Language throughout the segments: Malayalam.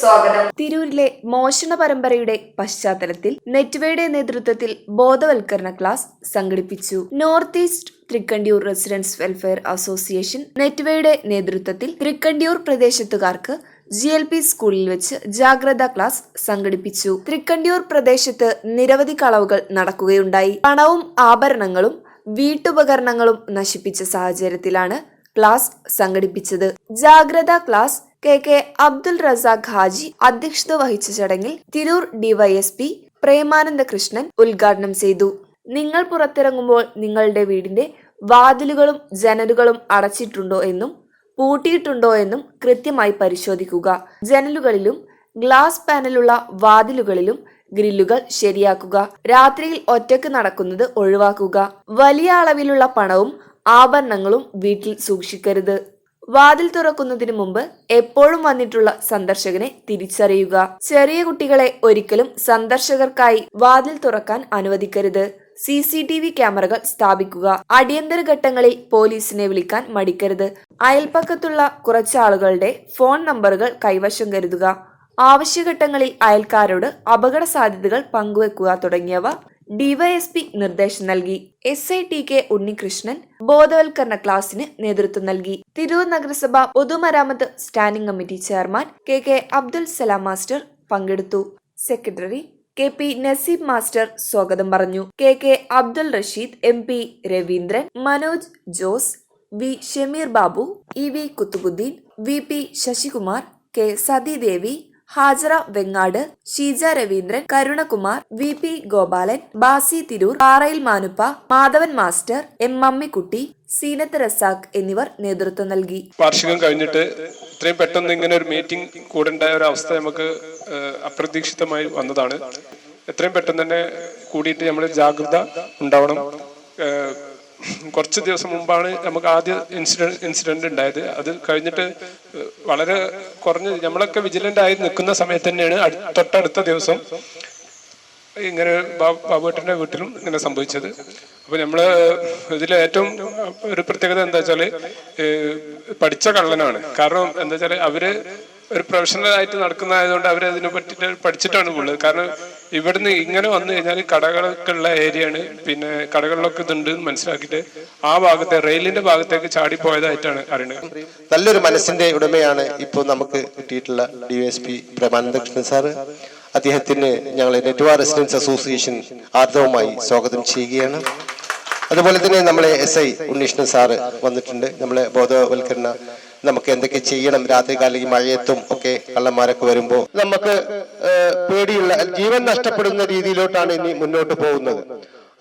സ്വാഗതം. തിരൂരിലെ മോഷണ പരമ്പരയുടെ പശ്ചാത്തലത്തിൽ നെറ്റ്വേയുടെ നേതൃത്വത്തിൽ ബോധവൽക്കരണ ക്ലാസ് സംഘടിപ്പിച്ചു. North east Thrikkandiyur residence welfare association നെറ്റ്വേയുടെ നേതൃത്വത്തിൽ തൃക്കണ്ടിയൂർ പ്രദേശത്തുകാർക്ക് ജി എൽ പി സ്കൂളിൽ വെച്ച് ജാഗ്രതാ ക്ലാസ് സംഘടിപ്പിച്ചു. തൃക്കണ്ടിയൂർ പ്രദേശത്ത് നിരവധി കളവുകൾ നടക്കുകയുണ്ടായി. പണവും ആഭരണങ്ങളും വീട്ടുപകരണങ്ങളും നശിപ്പിച്ച സാഹചര്യത്തിലാണ് ക്ലാസ് സംഘടിപ്പിച്ചത്. ജാഗ്രതാ class K K Abdul Razak Haji അധ്യക്ഷത വഹിച്ച ചടങ്ങിൽ തിരൂർ ഡിവൈഎസ്പി പ്രേമാനന്ദ കൃഷ്ണൻ ഉദ്ഘാടനം ചെയ്തു. നിങ്ങൾ പുറത്തിറങ്ങുമ്പോൾ നിങ്ങളുടെ വീടിന്റെ വാതിലുകളും ജനലുകളും അടച്ചിട്ടുണ്ടോ എന്നും പൂട്ടിയിട്ടുണ്ടോ എന്നും കൃത്യമായി പരിശോധിക്കുക. ജനലുകളിലും ഗ്ലാസ് പാനലുള്ള വാതിലുകളിലും ഗ്രില്ലുകൾ ശരിയാക്കുക. രാത്രിയിൽ ഒറ്റയ്ക്ക് നടക്കുന്നത് ഒഴിവാക്കുക. വലിയ അളവിലുള്ള പണവും ആഭരണങ്ങളും വീട്ടിൽ സൂക്ഷിക്കരുത്. വാതിൽ തുറക്കുന്നതിന് മുമ്പ് എപ്പോഴും വന്നിട്ടുള്ള സന്ദർശകനെ തിരിച്ചറിയുക. ചെറിയ കുട്ടികളെ ഒരിക്കലും സന്ദർശകർക്കായി വാതിൽ തുറക്കാൻ അനുവദിക്കരുത്. സി സി ടി വി ക്യാമറകൾ സ്ഥാപിക്കുക. അടിയന്തര ഘട്ടങ്ങളിൽ പോലീസിനെ വിളിക്കാൻ മടിക്കരുത്. അയൽപ്പക്കത്തുള്ള കുറച്ചാളുകളുടെ ഫോൺ നമ്പറുകൾ കൈവശം കരുതുക. ആവശ്യഘട്ടങ്ങളിൽ അയൽക്കാരോട് അപകട സാധ്യതകൾ പങ്കുവെക്കുക തുടങ്ങിയവ ഡിവൈഎസ്പി നിർദ്ദേശം നൽകി. S I T K Unnikrishnan ബോധവൽക്കരണ ക്ലാസിന് നേതൃത്വം നൽകി. തിരൂർ നഗരസഭ പൊതുമരാമത്ത് standing committee chairman K K Abdul Salam master പങ്കെടുത്തു. Secretary K P Naseeb master സ്വാഗതം പറഞ്ഞു. K K Abdul Rasheed M P Raveendran Manoj Jose V Shameer Babu E V Kuthubuddin V P Sasikumar K Sathidevi Hajara Vengad Sheeja Raveendran Karunakumar V P Gopalan Basi Tirur Parayil Manuppa Madhavan master M Mammikutty Seenath Razak എന്നിവർ നേതൃത്വം നൽകി. വാർഷികം കഴിഞ്ഞിട്ട് ഇത്രയും പെട്ടെന്ന് ഇങ്ങനെ ഒരു മീറ്റിംഗ് കൂടേണ്ട ഒരു അവസ്ഥ നമുക്ക് അപ്രതീക്ഷിതമായി വന്നതാണ്. എത്രയും പെട്ടെന്ന് തന്നെ കൂടിയിട്ട് നമ്മൾ ജാഗ്രത ഉണ്ടാവണം. കുറച്ച് ദിവസം മുമ്പാണ് നമുക്ക് ആദ്യ ഇൻസിഡന്റ് ഇൻസിഡന്റ് ഉണ്ടായത്. അത് കഴിഞ്ഞിട്ട് വളരെ കുറഞ്ഞ് നമ്മളൊക്കെ വിജിലന്റ് ആയി നിൽക്കുന്ന സമയത്ത് തന്നെയാണ് തൊട്ടടുത്ത ദിവസം ഇങ്ങനെ ബാ- ബാബുവേട്ടന്റെ വീട്ടിലും ഇങ്ങനെ സംഭവിച്ചത്. അപ്പൊ നമ്മൾ ഇതിൽ ഏറ്റവും ഒരു പ്രത്യേകത എന്താ വെച്ചാൽ ഏഹ് പഠിച്ച കള്ളനാണ്. കാരണം എന്താ വെച്ചാൽ അവർ ഒരു ആയിട്ട് നടക്കുന്നതായതുകൊണ്ട് അതിനെ പറ്റിയിട്ട് പഠിച്ചിട്ടാണ് ഉള്ളത് കാരണം ഇവിടുന്ന് ഇങ്ങനെ വന്നു കഴിഞ്ഞാൽ കടകളൊക്കെ ഉള്ള ഏരിയയാണ് പിന്നെ കടകളിലൊക്കെ ഇതുണ്ട് മനസ്സിലാക്കിയിട്ട് ആ ഭാഗത്തെ റെയിലിന്റെ ഭാഗത്തേക്ക് ചാടിപ്പോയതായിട്ടാണ് അറിയുന്നത്. നല്ലൊരു മനസ്സിന്റെ ഉടമയാണ് ഇപ്പോൾ നമുക്ക് കിട്ടിയിട്ടുള്ള D S P Premanandakrishnan sir. അദ്ദേഹത്തിന് ഞങ്ങൾ നെറ്റ്വാർ റെസിഡൻസ് അസോസിയേഷൻ ആർദ്രവുമായി സ്വാഗതം ചെയ്യുകയാണ്. അതുപോലെ തന്നെ നമ്മളെ എസ് ഐ ഉണ്ണീഷ്ണൻ സാറ് വന്നിട്ടുണ്ട്. നമ്മളെ ബോധവൽക്കരണ നമുക്ക് എന്തൊക്കെ ചെയ്യണം? രാത്രികാല ഈ മഴയത്തും ഒക്കെ കള്ളന്മാരൊക്കെ വരുമ്പോൾ നമുക്ക് പേടിയുള്ള ജീവൻ നഷ്ടപ്പെടുന്ന രീതിയിലോട്ടാണ് ഇനി മുന്നോട്ട് പോകുന്നത്.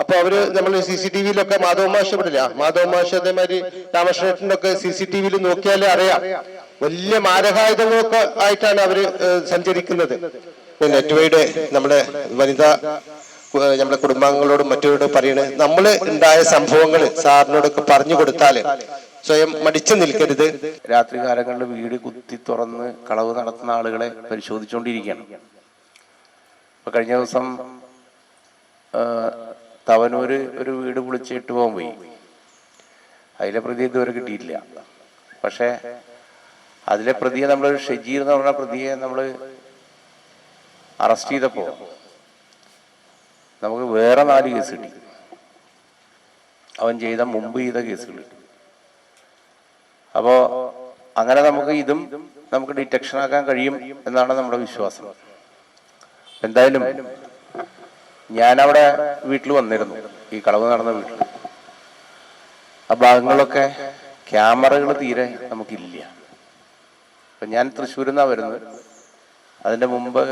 അപ്പൊ അവർ നമ്മൾ സി സി ടി വിയിലൊക്കെ മാധവ മാഷ ഇവിടില്ല മാധവ മാഷ അതേമാതിരി രാമകൃഷ്ണനൊക്കെ സി സി ടി വിയിൽ നോക്കിയാലേ അറിയാം. വലിയ മാരകായുധങ്ങളൊക്കെ ആയിട്ടാണ് അവർ സഞ്ചരിക്കുന്നത്. നെറ്റ്വയുടെ നമ്മുടെ വനിതാ നമ്മുടെ കുടുംബാംഗങ്ങളോടും മറ്റവരോടും പറയണത് നമ്മൾ ഉണ്ടായ സംഭവങ്ങൾ സാറിനോടൊക്കെ പറഞ്ഞു കൊടുത്താൽ സ്വയം മടിച്ചു നിൽക്കരുത്. രാത്രി കാലങ്ങളിൽ വീട് കുത്തി തുറന്ന് കളവ് നടത്തുന്ന ആളുകളെ പരിശോധിച്ചുകൊണ്ടിരിക്കുകയാണ് ഇപ്പൊ കഴിഞ്ഞ ദിവസം തവനൂര് ഒരു വീട് പൊളിച്ചിട്ട് പോകാൻ പോയി. അതിലെ പ്രതി ഇതുവരെ കിട്ടിയിട്ടില്ല. പക്ഷേ അതിലെ പ്രതിയെ നമ്മൾ ഷെജീർ എന്ന് പറഞ്ഞ പ്രതിയെ നമ്മൾ അറസ്റ്റ് ചെയ്തപ്പോൾ നമുക്ക് വേറെ നാല് കേസ് കിട്ടി. അവൻ ചെയ്ത മുമ്പ് ചെയ്ത കേസുകൾ കിട്ടി. അപ്പോ അങ്ങനെ നമുക്ക് ഇതും നമുക്ക് ഡിറ്റക്ഷൻ ആക്കാൻ കഴിയും എന്നാണ് നമ്മുടെ വിശ്വാസം. എന്തായാലും ഞാനവിടെ വീട്ടിൽ വന്നിരുന്നു ഈ കളവ് നടന്ന വീട്ടിൽ. ആ ഭാഗങ്ങളൊക്കെ ക്യാമറകൾ തീരെ നമുക്കില്ല. അപ്പൊ ഞാൻ തൃശ്ശൂരിൽ നിന്നാണ് വരുന്നത്. അതിന്റെ മുമ്പ്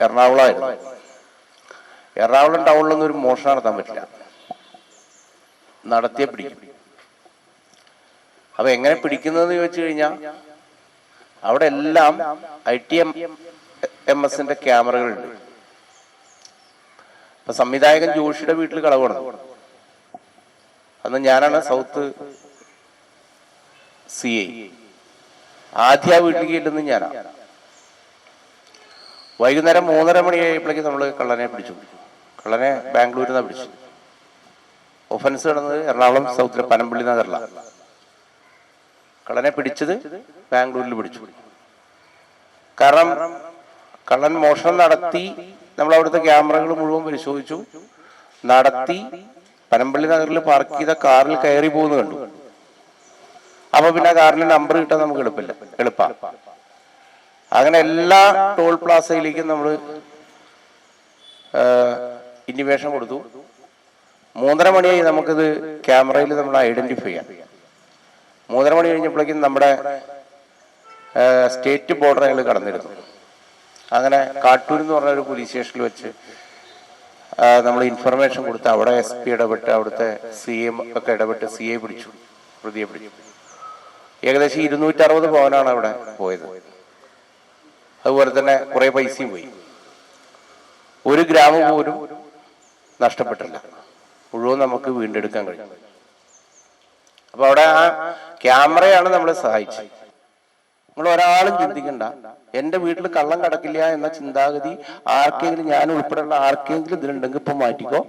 എറണാകുളമായിരുന്നു എറണാകുളം ടൗണിലൊന്നും ഒരു മോഷണം നടത്താൻ പറ്റില്ല. നടത്തിയേ പിടിക്കും. അപ്പൊ എങ്ങനെ പിടിക്കുന്നതെന്ന് ചോദിച്ചു കഴിഞ്ഞാൽ അവിടെ എല്ലാം ഐ ടി എം എം എസിന്റെ ക്യാമറകളുണ്ട്. അപ്പൊ സംവിധായകൻ ജോഷിയുടെ വീട്ടിൽ കളവ് നടന്നു അന്ന് ഞാനാണ് സൗത്ത് സി ഐ. ആദ്യ ആ വീട്ടിലേക്ക് ഞാനാ. വൈകുന്നേരം മൂന്നര മണിയായപ്പോഴേക്ക് നമ്മൾ കള്ളനെ പിടിച്ചു. കള്ളനെ ബാംഗ്ലൂരിൽ നിന്നാണ് പിടിച്ചു ഒഫൻസ് നടന്നത് എറണാകുളം സൗത്തിലെ പനമ്പള്ളി നഗറിലാണ് കള്ളനെ പിടിച്ചത് ബാംഗ്ലൂരിൽ പിടിച്ചു. കാരണം കള്ളൻ മോഷണം നടത്തി നമ്മൾ അവിടുത്തെ ക്യാമറകൾ മുഴുവൻ പരിശോധിച്ചു. നടത്തി പനമ്പള്ളി നഗറിൽ പാർക്ക് ചെയ്ത കാറിൽ കയറി പോകുന്നു കണ്ടു. അപ്പൊ പിന്നെ കാറിന് നമ്പർ കിട്ടാൻ നമുക്ക് എളുപ്പമില്ല. എളുപ്പ. അങ്ങനെ എല്ലാ ടോൾ പ്ലാസയിലേക്കും നമ്മൾ ഇന്നിവേഷൻ കൊടുത്തു. മൂന്നര മണിയായി നമുക്കിത് ക്യാമറയിൽ നമ്മൾ ഐഡന്റിഫൈ ചെയ്യാം. മൂന്നര മണി കഴിഞ്ഞപ്പോഴേക്കും നമ്മുടെ സ്റ്റേറ്റ് ബോർഡർ ഞങ്ങൾ കടന്നിരുന്നു. അങ്ങനെ കാട്ടൂർ എന്ന് പറഞ്ഞ ഒരു പോലീസ് സ്റ്റേഷനിൽ വെച്ച് നമ്മൾ ഇൻഫർമേഷൻ കൊടുത്ത് അവിടെ എസ് പി ഇടപെട്ട് അവിടുത്തെ സി എം ഒക്കെ ഇടപെട്ട് സി എ പിടിച്ചു പ്രതിയെ പിടിച്ചു. ഏകദേശം ഇരുന്നൂറ്ററുപത് പവനാണ് അവിടെ പോയത്. അതുപോലെ തന്നെ കുറെ പൈസയും പോയി. ഒരു ഗ്രാമം പോലും നഷ്ടപ്പെട്ടില്ല. മുഴുവൻ നമുക്ക് വീണ്ടെടുക്കാൻ കഴിയും അപ്പൊ അവിടെ ആ ക്യാമറയാണ് നമ്മളെ സഹായിച്ചത്. നമ്മൾ ഒരാളും ചിന്തിക്കണ്ട. എന്റെ വീട്ടിൽ കള്ളം കടക്കില്ല എന്ന ചിന്താഗതി ആർക്കെങ്കിലും ഞാൻ ഉൾപ്പെടെയുള്ള ആർക്കെങ്കിലും ഇതിലുണ്ടെങ്കിൽ ഇപ്പൊ മാറ്റിക്കോ.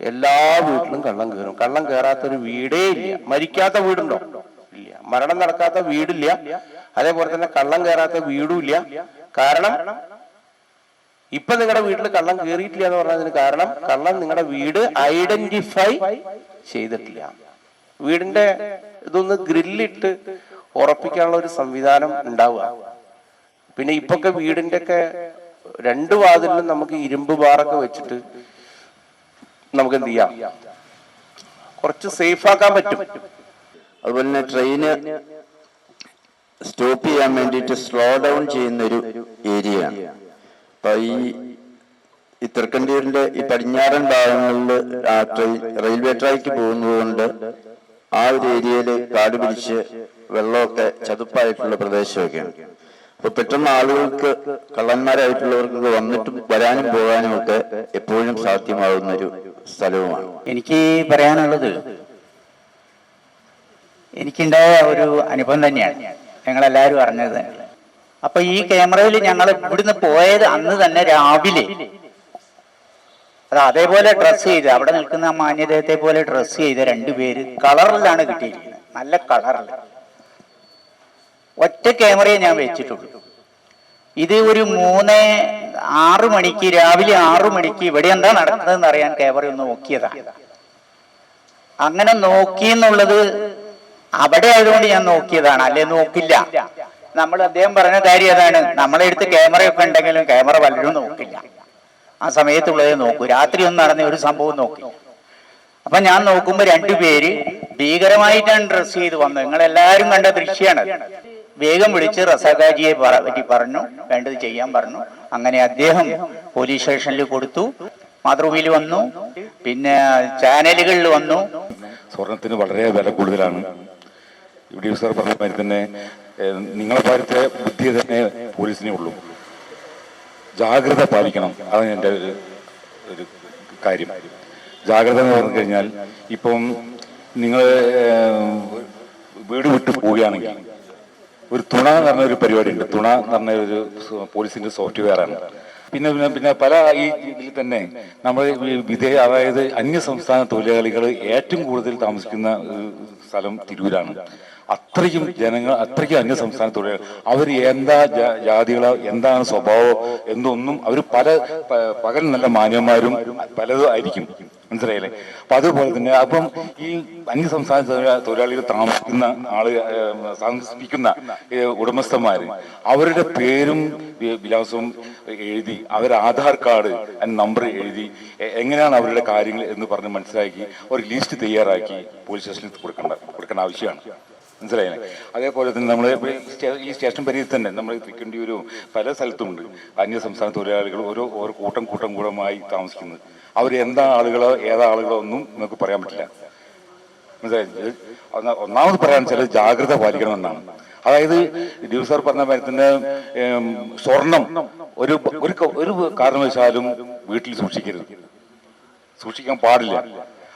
എല്ലാ വീട്ടിലും കള്ളം കയറും. കള്ളം കയറാത്ത ഒരു വീടേ ഇല്ല. മരിക്കാത്ത വീടുണ്ടോ? ഇല്ല. മരണം നടക്കാത്ത വീടില്ല. അതേപോലെ തന്നെ കള്ളം കയറാത്ത വീടും ഇല്ല. കാരണം ഇപ്പൊ നിങ്ങളുടെ വീട്ടിൽ കള്ളം കയറിയിട്ടില്ല എന്ന് പറഞ്ഞതിന് കാരണം കള്ളം നിങ്ങളുടെ വീട് ഐഡന്റിഫൈ ചെയ്തിട്ടില്ല. വീടിന്റെ ഇതൊന്ന് ഗ്രില്ലിട്ട് ഉറപ്പിക്കാനുള്ള ഒരു സംവിധാനം ഉണ്ടാവുക. പിന്നെ ഇപ്പൊക്കെ വീടിന്റെ ഒക്കെ രണ്ട് വാതിലിലും നമുക്ക് ഇരുമ്പ് ബാറൊക്കെ വെച്ചിട്ട് നമുക്ക് എന്ത് ചെയ്യാം? കുറച്ച് സേഫ് ആക്കാൻ പറ്റും. അതുപോലെ തന്നെ ട്രെയിന് സ്റ്റോപ്പ് ചെയ്യാൻ വേണ്ടിട്ട് സ്ലോ ഡൗൺ ചെയ്യുന്ന ഒരു ഏരിയയാണ് അപ്പൊ ഈ ഈ ഈ പടിഞ്ഞാറൻ ഭാഗങ്ങളിൽ ആ ട്രെയിൻ റെയിൽവേ ട്രാക്ക് പോകുന്നത് കൊണ്ട് ആ ഒരു ഏരിയയിൽ കാട് പിടിച്ച് വെള്ളമൊക്കെ ചതുപ്പായിട്ടുള്ള പ്രദേശമൊക്കെയാണ്. അപ്പൊ പെട്ടെന്ന് ആളുകൾക്ക് കള്ളന്മാരായിട്ടുള്ളവർക്ക് വന്നിട്ടും വരാനും പോകാനും ഒക്കെ എപ്പോഴും സാധ്യമാകുന്ന ഒരു സ്ഥലവുമാണ്. എനിക്ക് പറയാനുള്ളത് എനിക്കുണ്ടായ ഒരു അനുഭവം തന്നെയാണ്. ഞങ്ങളെല്ലാവരും അറിഞ്ഞത് തന്നെ. അപ്പൊ ഈ ക്യാമറയിൽ ഞങ്ങൾ ഇവിടുന്ന് പോയത് അന്ന് തന്നെ രാവിലെ. അത് അതേപോലെ ഡ്രസ്സ് ചെയ്ത്. അവിടെ നിൽക്കുന്ന മാന്യദേഹത്തെ പോലെ ഡ്രസ്സ് ചെയ്ത രണ്ടുപേര് കളറിലാണ് കിട്ടിയിരിക്കുന്നത്. നല്ല കളറിൽ ഒറ്റ ക്യാമറയെ ഞാൻ വെച്ചിട്ടുള്ളൂ. ഇത് ഒരു മൂന്ന് ആറു മണിക്ക് രാവിലെ ആറു മണിക്ക് ഇവിടെ എന്താ നടക്കുന്നതെന്ന് അറിയാൻ ക്യാമറ ഒന്ന് നോക്കിയതാ. അങ്ങനെ നോക്കി എന്നുള്ളത് അവിടെ ആയതുകൊണ്ട് ഞാൻ നോക്കിയതാണ്. അല്ലെ നോക്കില്ല. നമ്മൾ അദ്ദേഹം പറഞ്ഞ കാര്യം അതാണ്. നമ്മളെ അടുത്ത് ക്യാമറയൊക്കെ ഉണ്ടെങ്കിലും ക്യാമറ പലരും നോക്കില്ല. ആ സമയത്തുള്ളതേ നോക്കൂ. രാത്രി ഒന്ന് നടന്ന ഒരു സംഭവം നോക്കി. അപ്പൊ ഞാൻ നോക്കുമ്പോ രണ്ടുപേര് ഭീകരമായിട്ടാണ് ഡ്രസ് ചെയ്ത് വന്നത്. നിങ്ങൾ എല്ലാവരും കണ്ട ദൃശ്യമാണ് വേഗം വിളിച്ച് റസാഖാജിയെ പറ- പറ്റി പറഞ്ഞു. വേണ്ടത് ചെയ്യാൻ പറഞ്ഞു. അങ്ങനെ അദ്ദേഹം പോലീസ് സ്റ്റേഷനിൽ കൊടുത്തു. മാതൃഭൂമിയിൽ വന്നു. പിന്നെ ചാനലുകളിൽ വന്നു. സ്വർണത്തിന് വളരെ വില കൂടുതലാണ്. ഇവിടെ സാർ പറഞ്ഞ മാതിരി തന്നെ നിങ്ങളെ ബുദ്ധി തന്നെ പോലീസിനെ ഉള്ളൂ. ജാഗ്രത പാലിക്കണം. അതാണ് എന്റെ ഒരു ഒരു കാര്യം. ജാഗ്രത എന്ന് പറഞ്ഞു കഴിഞ്ഞാൽ ഇപ്പം നിങ്ങൾ വീട് വിട്ടു പോവുകയാണെങ്കിൽ ഒരു തുണ എന്ന് പറഞ്ഞ ഒരു പരിപാടി ഉണ്ട് തുണ എന്ന് പറഞ്ഞ ഒരു പോലീസിന്റെ സോഫ്റ്റ്വെയർ ആണ്. പിന്നെ പിന്നെ പിന്നെ പല ഈ ഇതിൽ തന്നെ നമ്മൾ വിദേ അതായത് അന്യ സംസ്ഥാന തൊഴിലാളികൾ ഏറ്റവും കൂടുതൽ താമസിക്കുന്ന സ്ഥലം തിരൂരാണ്. അത്രയും ജനങ്ങൾ അത്രയ്ക്കും അന്യ സംസ്ഥാന തൊഴിലാളികൾ അവർ എന്താ ജാതികളോ എന്താണ് സ്വഭാവം എന്നൊന്നും അവർ പല പകൽ നല്ല മാന്യന്മാരും പലതും ആയിരിക്കും. മനസ്സിലായില്ലേ? അപ്പൊ അതുപോലെ തന്നെ അപ്പം ഈ അന്യ സംസ്ഥാന തൊഴിലാളികൾ താമസിക്കുന്ന ആൾ താമസിപ്പിക്കുന്ന ഉടമസ്ഥന്മാര് അവരുടെ പേരും വിലാസവും എഴുതി അവരുടെ ആധാർ കാർഡ് നമ്പർ എഴുതി എങ്ങനെയാണ് അവരുടെ കാര്യങ്ങൾ എന്ന് പറഞ്ഞ് മനസ്സിലാക്കി ഒരു ലിസ്റ്റ് തയ്യാറാക്കി പോലീസ് സ്റ്റേഷനിൽ കൊടുക്കേണ്ട കൊടുക്കേണ്ട ആവശ്യമാണ്. മനസ്സിലായില്ലേ? അതേപോലെ തന്നെ നമ്മൾ ഈ സ്റ്റേഷൻ പരിധി തന്നെ നമ്മൾ തിരുക്കണ്ടിയൂരും പല സ്ഥലത്തുമുണ്ട്. അന്യ സംസ്ഥാന തൊഴിലാളികൾ ഓരോ ഓരോ കൂട്ടം കൂട്ടം കൂടമായി താമസിക്കുന്നത് അവർ എന്താ ആളുകളോ ഏതാ ആളുകളോ ഒന്നും നമുക്ക് പറയാൻ പറ്റില്ല. മനസ്സിലായി ഒന്ന- ഒന്നാമത് പറയാൻ വെച്ചാൽ ജാഗ്രത പാലിക്കണമെന്നാണ് അതായത് ഡ്യൂസർ സാർ പറഞ്ഞ മാതിരി തന്നെ സ്വർണം ഒരു ഒരു കാരണവശാലും വീട്ടിൽ സൂക്ഷിക്കരുത്. സൂക്ഷിക്കാൻ പാടില്ല.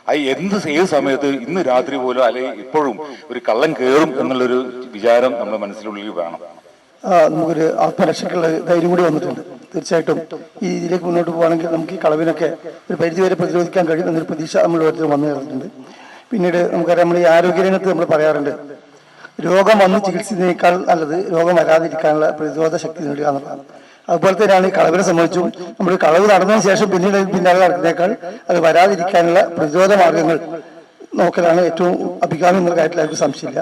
അത് എന്ത് ഏത് സമയത്ത് ഇന്ന് രാത്രി പോലും അല്ലെങ്കിൽ ഇപ്പോഴും ഒരു കള്ളം കയറും എന്നുള്ളൊരു വിചാരം നമ്മുടെ മനസ്സിനുള്ളിൽ വേണം. നമുക്കൊരു ആത്മരക്ഷയ്ക്കുള്ള ധൈര്യം കൂടി വന്നിട്ടുണ്ട്. തീർച്ചയായിട്ടും ഈ ഇതിലേക്ക് മുന്നോട്ട് പോകുകയാണെങ്കിൽ നമുക്ക് ഈ കളവിനൊക്കെ ഒരു പരിധിവരെ പ്രതിരോധിക്കാൻ കഴിയും എന്നൊരു പ്രതീക്ഷ നമ്മൾ ഓരോരുത്തരും വന്നു കയറിയിട്ടുണ്ട് പിന്നീട് നമുക്കറിയാം നമ്മൾ ഈ ആരോഗ്യരംഗത്ത് നമ്മൾ പറയാറുണ്ട് രോഗം വന്ന് ചികിത്സിക്കുന്നതിനേക്കാൾ നല്ലത് രോഗം വരാതിരിക്കാനുള്ള പ്രതിരോധ ശക്തി നേടുക എന്നുള്ളതാണ്. അതുപോലെ തന്നെയാണ് ഈ കളവിനെ സംബന്ധിച്ചും നമ്മൾ കളവ് നടന്നതിന് ശേഷം പിന്നീട് പിന്നാലെ നടക്കുന്നേക്കാൾ അത് വരാതിരിക്കാനുള്ള പ്രതിരോധ മാർഗങ്ങൾ നോക്കലാണ് ഏറ്റവും അഭികാമ്യം എന്നുള്ള കാര്യത്തിൽ ആർക്കും സംശയമില്ല.